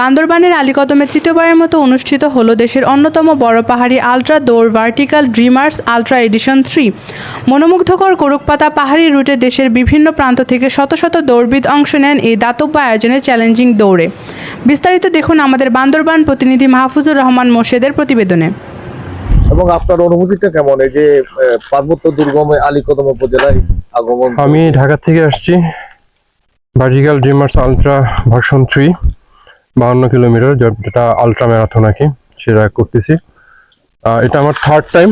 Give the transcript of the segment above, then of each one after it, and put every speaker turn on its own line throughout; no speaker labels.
বান্দরবানের আলীকদমে তৃতীয়বারের মতো অনুষ্ঠিত হলো দেশের অন্যতম বড় পাহাড়ি আলট্রা দৌড় vertical dreamers ultra edition three. মনোমুগ্ধকর কোরকপাতা পাহাড়ি রুটে দেশের বিভিন্ন প্রান্ত থেকে শত শত দৌড়বিদ অংশ নেন এই দাতব্য আয়োজনের চ্যালেঞ্জিং দৌড়ে। বিস্তারিত দেখুন আমাদের বান্দরবান প্রতিনিধি মাহফুজুর রহমান মোর্শেদের প্রতিবেদনে।
এবং আপনার অনুভূতিটা কেমন? এই যে পার্বত্য দুর্গম আলীকদম উপজেলায় আগমন
আমি ঢাকা থেকে আসছি। Vertical dreamers ultra version three. বাহান্ন কিলোমিটার যেটা আলট্রা ম্যারাথন আর কি সেটা করতেছি। এটা আমার থার্ড টাইম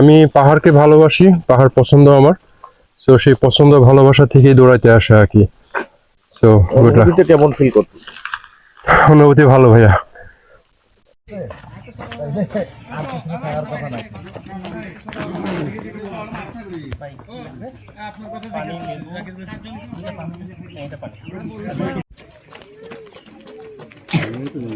আমি পাহাড়কে ভালোবাসি পাহাড় পছন্দ আমার। তো সেই পছন্দ ভালোবাসা থেকেই দৌড়াইতে আসা আর কি। তো
কেমন ফিল করতে
অনুভূতি ভালো ভাইয়া।
হবে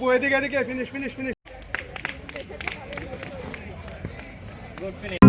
আপু এদিকে এদিকে ফিনিশ ফিনিশ ফিনিশ